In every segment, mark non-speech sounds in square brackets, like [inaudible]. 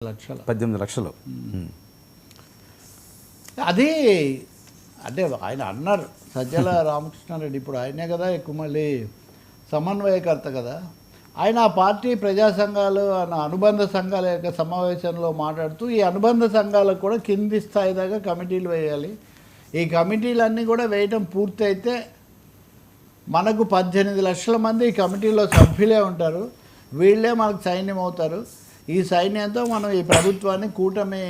లక్షలు. పద్దెనిమిది లక్షలు. అది అంటే ఆయన అన్నారు సజ్జల [laughs] రామకృష్ణారెడ్డి ఇప్పుడు ఆయనే కదా ఎక్కువ మళ్ళీ సమన్వయకర్త కదా. ఆయన ఆ పార్టీ ప్రజా సంఘాలు అన్న అనుబంధ సంఘాల యొక్క సమావేశంలో మాట్లాడుతూ ఈ అనుబంధ సంఘాలకు కూడా కింది స్థాయి దాకా కమిటీలు వేయాలి. ఈ కమిటీలన్నీ కూడా వేయటం పూర్తయితే మనకు పద్దెనిమిది లక్షల మంది ఈ కమిటీలో సభ్యులే ఉంటారు. వీళ్ళే మనకు సైన్యం అవుతారు. ఈ సైన్యంతో మనం ఈ ప్రభుత్వాన్ని కూటమి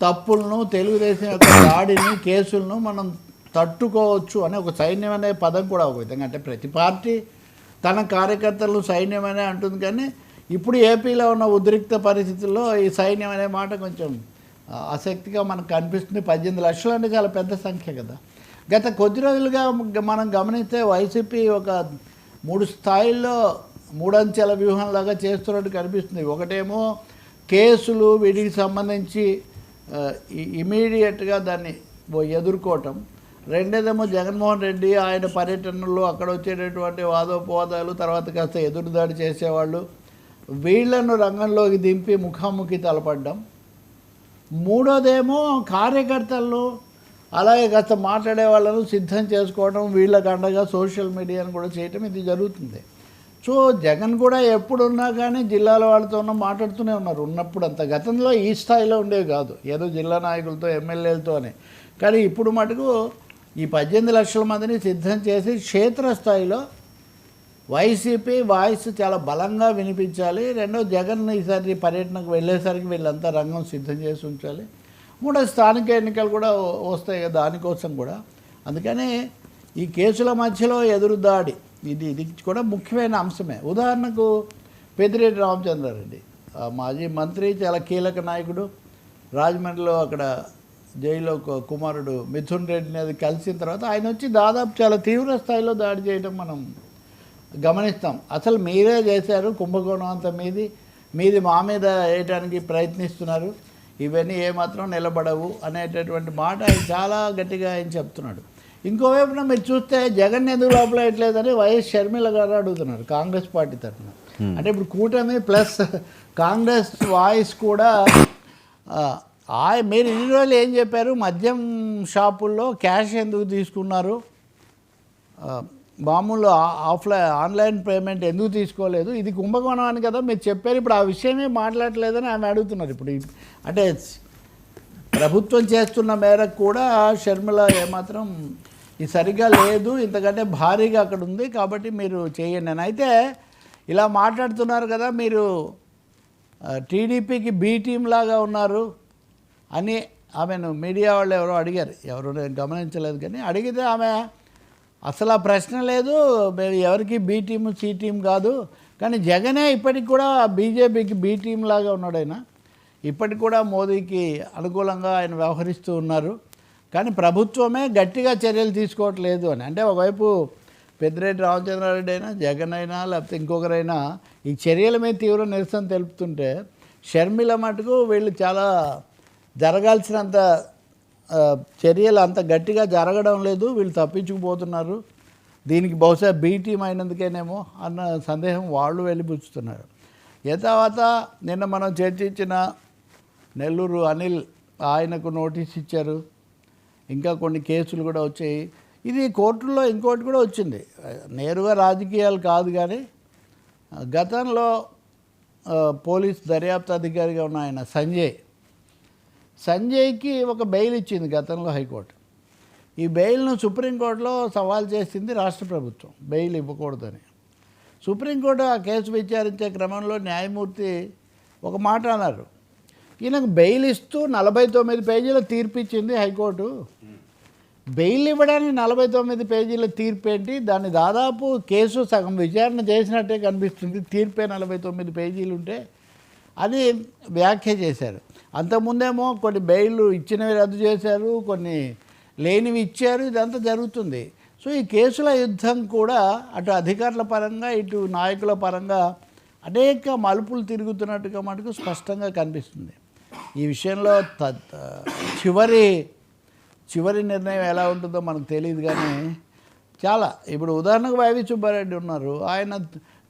తప్పులను తెలుగుదేశం యొక్క దాడిని కేసులను మనం తట్టుకోవచ్చు అనే ఒక సైన్యం అనే పదం కూడా ఒక విధంగా. అంటే ప్రతి పార్టీ తన కార్యకర్తలు సైన్యం అనే అంటుంది కానీ ఇప్పుడు ఏపీలో ఉన్న ఉద్రిక్త పరిస్థితుల్లో ఈ సైన్యం అనే మాట కొంచెం ఆసక్తిగా మనకు కనిపిస్తుంది. పద్దెనిమిది లక్షలు అంటే చాలా పెద్ద సంఖ్య కదా. గత కొద్ది రోజులుగా మనం గమనిస్తే వైసీపీ ఒక మూడు స్థాయిల్లో మూడంచెల వ్యూహంలాగా చేస్తున్నట్టు కనిపిస్తుంది. ఒకటేమో కేసులు వీటికి సంబంధించి ఇమీడియట్గా దాన్ని ఎదుర్కోవటం. రెండేదేమో జగన్మోహన్ రెడ్డి ఆయన పర్యటనలో అక్కడ వచ్చేటటువంటి వాదోపవాదాలు తర్వాత కాస్త ఎదురుదాడి చేసేవాళ్ళు. వీళ్ళను రంగంలోకి దింపి ముఖాముఖి తలపడ్డం. మూడోదేమో కార్యకర్తలను అలాగే కాస్త మాట్లాడే వాళ్ళను సిద్ధం చేసుకోవడం వీళ్ళకి అండగా సోషల్ మీడియాను కూడా చేయటం ఇది జరుగుతుంది. సో జగన్ కూడా ఎప్పుడున్నా కానీ జిల్లాల వాళ్ళతో మాట్లాడుతూనే ఉన్నారు. ఉన్నప్పుడు అంత గతంలో ఈ స్థాయిలో ఉండేవి కాదు. ఏదో జిల్లా నాయకులతో ఎమ్మెల్యేలతోనే కానీ ఇప్పుడు మటుకు ఈ పద్దెనిమిది లక్షల మందిని సిద్ధం చేసి క్షేత్రస్థాయిలో వైసీపీ వాయిస్ చాలా బలంగా వినిపించాలి. రెండో జగన్ ఈసారి పర్యటనకు వెళ్ళేసరికి వీళ్ళంతా రంగం సిద్ధం చేసి ఉంచాలి. మూడో స్థానిక ఎన్నికలు కూడా వస్తాయి కదా దానికోసం కూడా. అందుకని ఈ కేసుల మధ్యలో ఎదురుదాడి ఇది ఇది కూడా ముఖ్యమైన అంశమే. ఉదాహరణకు పెద్దిరెడ్డి రామచంద్రారెడ్డి. మాజీ మంత్రి చాలా కీలక నాయకుడు. రాజమండ్రిలో అక్కడ జైల్లో కుమారుడు మిథున్ రెడ్డిని అది కలిసిన తర్వాత ఆయన వచ్చి దాదాపు చాలా తీవ్ర స్థాయిలో దాడి చేయడం మనం గమనిస్తాం. అసలు మీరే చేశారు కుంభకోణం అంతా మీది. మీది మా మీద వేయడానికి ప్రయత్నిస్తున్నారు. ఇవన్నీ ఏమాత్రం నిలబడవు అనేటటువంటి మాట ఆయన చాలా గట్టిగా ఆయన చెప్తున్నాడు. ఇంకోవైపున మీరు చూస్తే జగన్ ఎందుకు లోపలేయట్లేదని వైఎస్ షర్మిల గారు అడుగుతున్నారు కాంగ్రెస్ పార్టీ తరఫున. అంటే ఇప్పుడు కూటమి ప్లస్ కాంగ్రెస్ వాయిస్ కూడా ఆ, మీరు ఇన్ని రోజులు ఏం చెప్పారు? మద్యం షాపుల్లో క్యాష్ ఎందుకు తీసుకున్నారు? మామూలు ఆఫ్లైన్ ఆన్లైన్ పేమెంట్ ఎందుకు తీసుకోలేదు? ఇది కుంభకోణం అని కదా మీరు చెప్పారు. ఇప్పుడు ఆ విషయమే మాట్లాడలేదని ఆమె అడుగుతున్నారు. ఇప్పుడు అంటే ప్రభుత్వం చేస్తున్న మేరకు కూడా షర్మిల ఏమాత్రం ఇది సరిగ్గా లేదు ఇంతకంటే భారీగా అక్కడ ఉంది కాబట్టి మీరు చేయండి అని. అయితే ఇలా మాట్లాడుతున్నారు కదా మీరు టీడీపీకి బి టీం లాగా ఉన్నారు అని ఆమెను మీడియా వాళ్ళు ఎవరో అడిగారు. ఎవరు నేను గమనించలేదు కానీ అడిగితే ఆమె అసలు ఆ ప్రశ్న లేదు మేము ఎవరికి బి టీం సి టీం కాదు. కానీ జగనే ఇప్పటికి కూడా బీజేపీకి బి టీం లాగా ఉన్నాడు ఆయన. ఇప్పటికి కూడా మోదీకి అనుకూలంగా ఆయన వ్యవహరిస్తూ ఉన్నారు. కానీ ప్రభుత్వమే గట్టిగా చర్యలు తీసుకోవట్లేదు అని. అంటే ఒకవైపు పెద్దిరెడ్డి రామచంద్రారెడ్డి అయినా జగన్ అయినా లేకపోతే ఇంకొకరైనా ఈ చర్యల మీద తీవ్ర నిరసన తెలుపుతుంటే షర్మిల మటుకు వీళ్ళు చాలా జరగాల్సినంత చర్యలు అంత గట్టిగా జరగడం లేదు. వీళ్ళు తప్పించుకుపోతున్నారు. దీనికి బహుశా బీ టీం అయినందుకేనేమో అన్న సందేహం వాళ్ళు వెళ్ళిపుచ్చుతున్నారు ఏ తర్వాత నిన్న మనం చర్చించిన నెల్లూరు అనిల్ ఆయనకు నోటీస్ ఇచ్చారు. ఇంకా కొన్ని కేసులు కూడా వచ్చాయి. ఇది కోర్టుల్లో ఇంకోటి కూడా వచ్చింది. నేరుగా రాజకీయాలు కాదు కానీ గతంలో పోలీస్ దర్యాప్తు అధికారిగా ఉన్న ఆయన సంజయ్. సంజయ్కి ఒక బెయిల్ ఇచ్చింది గతంలో హైకోర్టు. ఈ బెయిల్ను సుప్రీంకోర్టులో సవాల్ చేసింది రాష్ట్ర ప్రభుత్వం. బెయిల్ ఇవ్వకూడదని. సుప్రీంకోర్టు ఆ కేసు విచారించే క్రమంలో న్యాయమూర్తి ఒక మాట అన్నారు. ఈయనకు బెయిల్ ఇస్తూ నలభై తొమ్మిది పేజీల తీర్పు ఇచ్చింది హైకోర్టు. బెయిల్ ఇవ్వడానికి నలభై తొమ్మిది పేజీల తీర్పు ఏంటి? దాన్ని దాదాపు కేసు సగం విచారణ చేసినట్టే కనిపిస్తుంది. తీర్పే నలభై తొమ్మిది పేజీలు ఉంటే అని వ్యాఖ్య చేశారు. అంతకుముందేమో కొన్ని బెయిల్ ఇచ్చినవి రద్దు చేశారు కొన్ని లేనివి ఇచ్చారు ఇదంతా జరుగుతుంది. సో ఈ కేసుల యుద్ధం కూడా అటు అధికారుల పరంగా ఇటు నాయకుల పరంగా అనేక మలుపులు తిరుగుతున్నట్టుగా మటుకు స్పష్టంగా కనిపిస్తుంది. ఈ విషయంలో త చివరి చివరి నిర్ణయం ఎలా ఉంటుందో మనకు తెలియదు కానీ చాలా. ఇప్పుడు ఉదాహరణకు వైవి సుబ్బారెడ్డి ఉన్నారు. ఆయన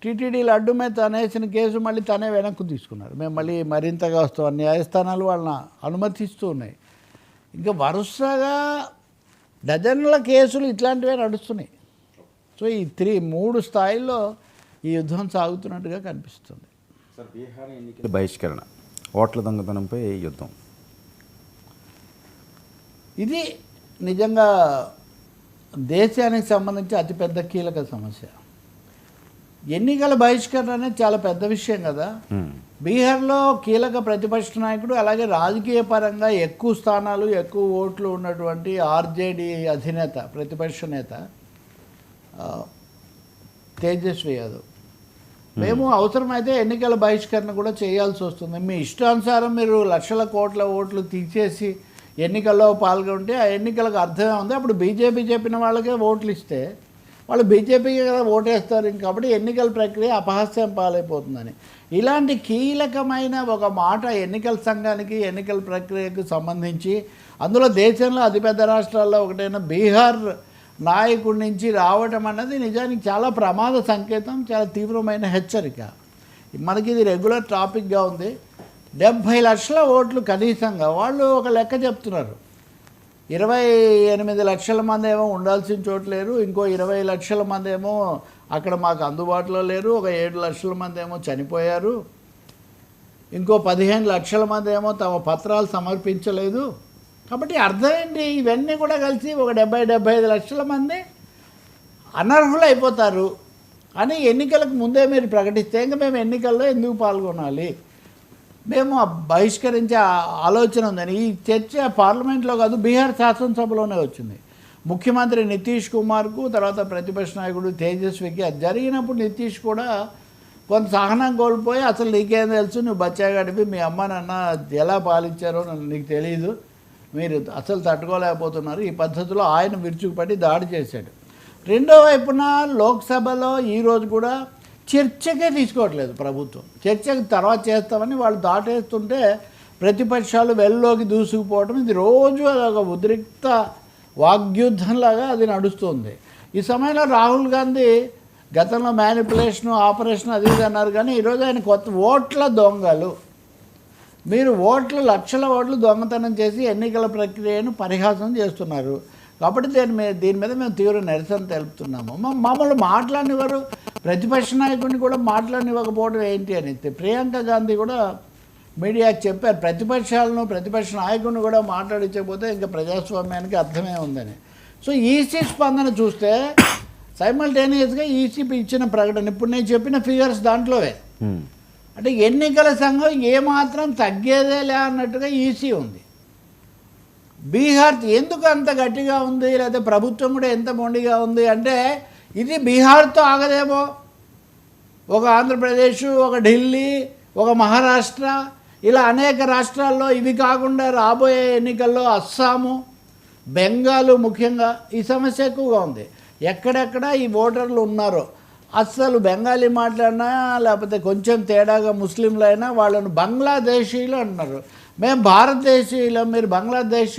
టీటీడీ లడ్డు మీద తనేసిన కేసు మళ్ళీ తనే వెనక్కు తీసుకున్నారు. మేము మళ్ళీ మరింతగా వస్తాం. న్యాయస్థానాలు వాళ్ళని అనుమతిస్తూ ఉన్నాయి. ఇంకా వరుసగా డజన్ల కేసులు ఇట్లాంటివే నడుస్తున్నాయి. సో ఈ త్రీ మూడు స్థాయిల్లో ఈ యుద్ధం సాగుతున్నట్టుగా కనిపిస్తుంది. సార్ బీహార్ ఎన్నికల బహిష్కరణ. ఓట్ల దొంగతనంపై యుద్ధం. ఇది నిజంగా దేశానికి సంబంధించి అతిపెద్ద కీలక సమస్య. ఎన్నికల బహిష్కరణ అనేది చాలా పెద్ద విషయం కదా. బీహార్లో కీలక ప్రతిపక్ష నాయకుడు అలాగే రాజకీయ పరంగా ఎక్కువ స్థానాలు ఎక్కువ ఓట్లు ఉన్నటువంటి ఆర్జేడీ అధినేత ప్రతిపక్ష నేత తేజస్వి యాదవ్. మేము అవసరమైతే ఎన్నికల బహిష్కరణ కూడా చేయాల్సి వస్తుంది. మీ ఇష్టానుసారం మీరు లక్షల కోట్ల ఓట్లు తీసేసి ఎన్నికల్లో పాల్గొంటే ఆ ఎన్నికలకు అర్థమే ఉంది. అప్పుడు బీజేపీ చెప్పిన వాళ్ళకే ఓట్లు ఇస్తే వాళ్ళు బీజేపీకి కదా ఓటేస్తారు. కాబట్టి ఎన్నికల ప్రక్రియ అపహాస్యం పాలైపోతుందని. ఇలాంటి కీలకమైన ఒక మాట ఎన్నికల సంఘానికి ఎన్నికల ప్రక్రియకు సంబంధించి అందులో దేశంలో అతిపెద్ద రాష్ట్రాల్లో ఒకటైన బీహార్ నాయకుడి నుంచి రావటం అన్నది నిజానికి చాలా ప్రమాద సంకేతం చాలా తీవ్రమైన హెచ్చరిక. మనకి ఇది రెగ్యులర్ టాపిక్గా ఉంది. డెబ్భై లక్షల ఓట్లు కనీసంగా వాళ్ళు ఒక లెక్క చెప్తున్నారు. ఇరవై ఎనిమిది లక్షల మంది ఏమో ఉండాల్సిన చోటు లేరు ఇంకో ఇరవై లక్షల మంది ఏమో అక్కడ మాకు అందుబాటులో లేరు ఒక ఏడు లక్షల మంది ఏమో చనిపోయారు. ఇంకో పదిహేను లక్షల మంది ఏమో తమ పత్రాలు సమర్పించలేదు. కాబట్టి అర్థం ఏంటి? ఇవన్నీ కూడా కలిసి ఒక డెబ్బై డెబ్బై ఐదు లక్షల మంది అనర్హులు అయిపోతారు. అని ఎన్నికలకు ముందే మీరు ప్రకటిస్తే ఇంకా మేము ఎన్నికల్లో ఎందుకు పాల్గొనాలి? మేము బహిష్కరించే ఆలోచన ఉందని. ఈ చర్చ పార్లమెంట్లో కాదు బీహార్ శాసనసభలోనే వచ్చింది. ముఖ్యమంత్రి నితీష్ కుమార్కు తర్వాత ప్రతిపక్ష నాయకుడు తేజస్వికి అది జరిగినప్పుడు నితీష్ కూడా కొంత సహనం కోల్పోయి అసలు నీకేం తెలుసు? నువ్వు బచ్చాగడిపి మీ అమ్మ నాన్న ఎలా పాలించారో నన్ను నీకు తెలియదు మీరు అసలు తట్టుకోలేకపోతున్నారు. ఈ పద్ధతిలో ఆయన విరుచుకుపడి దాడి చేశాడు. రెండో వైపున లోక్సభలో ఈరోజు కూడా చర్చకే తీసుకోవట్లేదు ప్రభుత్వం. చర్చకు తర్వాత చేస్తామని వాళ్ళు దాటేస్తుంటే ప్రతిపక్షాలు వెల్లోకి దూసుకుపోవడం ఇది రోజు ఒక ఉద్రిక్త వాగ్యుద్ధంలాగా అది నడుస్తుంది. ఈ సమయంలో రాహుల్ గాంధీ గతంలో మ్యానిపులేషను ఆపరేషన్ అది ఇది అన్నారు కానీ ఈరోజు ఆయన కొత్త ఓట్ల దొంగలు. మీరు ఓట్లు లక్షల ఓట్లు దొంగతనం చేసి ఎన్నికల ప్రక్రియను పరిహాసం చేస్తున్నారు. కాబట్టి దీని మీద దీని మీద మేము తీవ్ర నిరసన తెలుపుతున్నాము. మమ్మల్ని మాట్లాడినవారు ప్రతిపక్ష నాయకుడిని కూడా మాట్లాడినివ్వకపోవడం ఏంటి అని ప్రియాంక గాంధీ కూడా మీడియాకి చెప్పారు ప్రతిపక్షాలను ప్రతిపక్ష నాయకుడిని కూడా మాట్లాడించకపోతే ఇంకా ప్రజాస్వామ్యానికి అర్థమే ఉందని. సో ఈసీ స్పందన చూస్తే [coughs] సైమల్టేనియస్గా ఈసీ ఇచ్చిన ప్రకటన ఇప్పుడు నేను చెప్పిన ఫిగర్స్ దాంట్లోవే. అంటే ఎన్నికల సంఘం ఏమాత్రం తగ్గేదేలే అన్నట్టుగా ఈసీ ఉంది. బీహార్ ఎందుకు అంత గట్టిగా ఉంది? లేకపోతే ప్రభుత్వం కూడా ఎంత మొండిగా ఉంది? అంటే ఇది బీహార్తో ఆగదేమో. ఒక ఆంధ్రప్రదేశ్ ఒక ఢిల్లీ ఒక మహారాష్ట్ర ఇలా అనేక రాష్ట్రాల్లో ఇవి కాకుండా రాబోయే ఎన్నికల్లో అస్సాము బెంగాలు ముఖ్యంగా ఈ సమస్య ఎక్కువగా ఉంది. ఎక్కడెక్కడ ఈ ఓటర్లు ఉన్నారో అస్సలు బెంగాలీ మాట్లాడినా లేకపోతే కొంచెం తేడాగా ముస్లింలు అయినా వాళ్ళను బంగ్లాదేశీయులు అంటున్నారు మేము భారతదేశీయులం మీరు బంగ్లాదేశ్